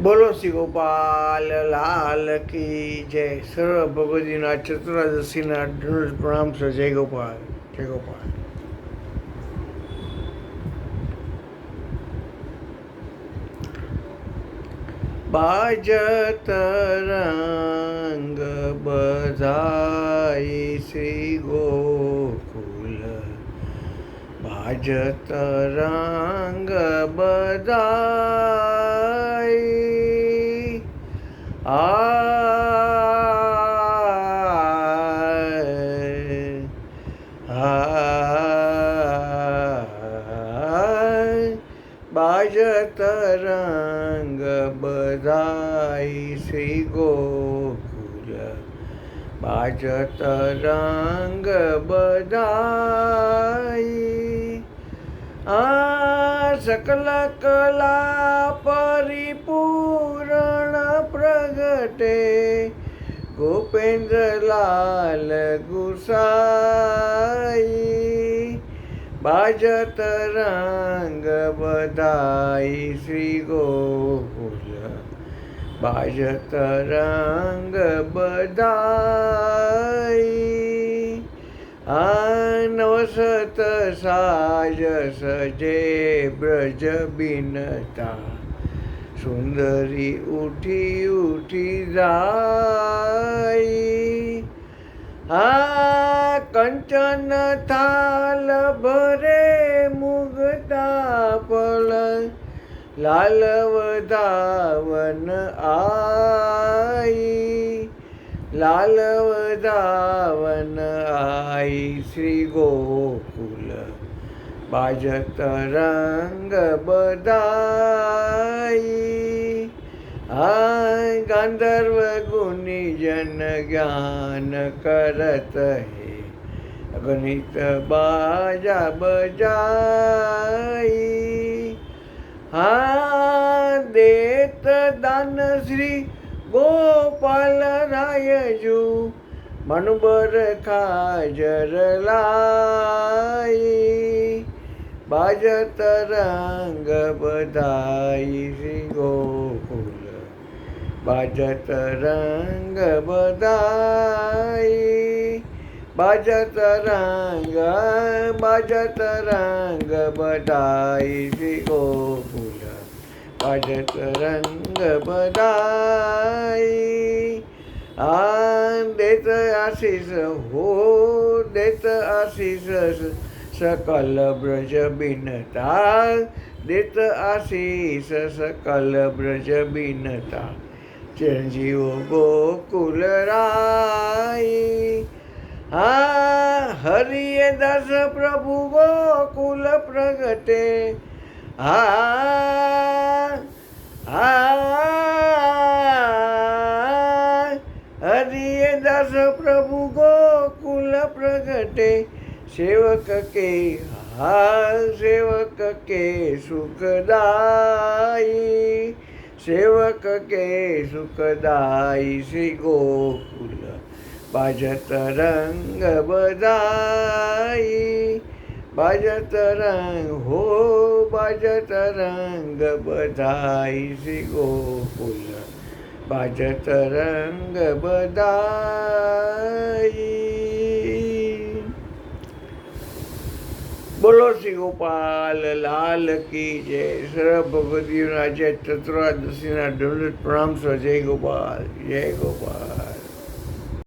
બોલો શ્રી ગોપાલ લાલ કી જય સર્વ ભગવતીના ચતુરાદશીના દંડ પ્રણામ છે જય ગોપાલ જય ગોપાલ બાજત રંગ બધાઈ શ્રી ગોકુલ બાજત રંગ બધાઈ બાજત રંગ બધાઈ શ્રી ગોકુલ. બાજ તરંગ બધાઈ આ સકલ કલા પરિપૂર્ણ પ્રગટે. ગોપેન્દ્રલાલ ગુસાઈ भजत रंग बदाई श्री गोकुल। भजत रंग बदाई अनवसत साज सजे ब्रज बिनता। सुंदरी उठी उठी जाई। आ कंचन था भ लालवदावन आई लालवदावन आई श्री गोकुल बाजत रंग बदाई. आय गांधर्व गुनी जन ज्ञान करत हे. गणित बाजा बजाई. દાન શ્રી ગોપાલ રાયજુ મનબર ખાજર લાઈ બાજત રંગ બધાઈ શ્રી ગોકુલ બાજત રંગ બધાઈ બાજત રંગ બાજત રંગ બધાઈ શ્રી ગોકુલ पढ़त रंग बदाई आ देत आशीष हो देत आशीष, सकल ब्रज बिनता। देत आशीष, सकल ब्रज बिनता। चिरंजीव गोकुल राई। हा, हरिय दस प्रभु गोकुल प्रगटे। हा करिए दास प्रभु गोकुल प्रगटे। सेवक के हाल, सेवक के सुखदाई सेवक के सुखदाई से गोकुल भजत रंग बदाई। भजत रंग हो भजत रंग बधाई से गोकुल। બાજત રંગ બધાઈ બોલો શ્રી ગોપાલ લાલ કી જય સર્વ ભગવતીઓના જય ચતુરાદશીના દંડ પ્રણામ સ્વ જય ગોપાલ જય ગોપાલ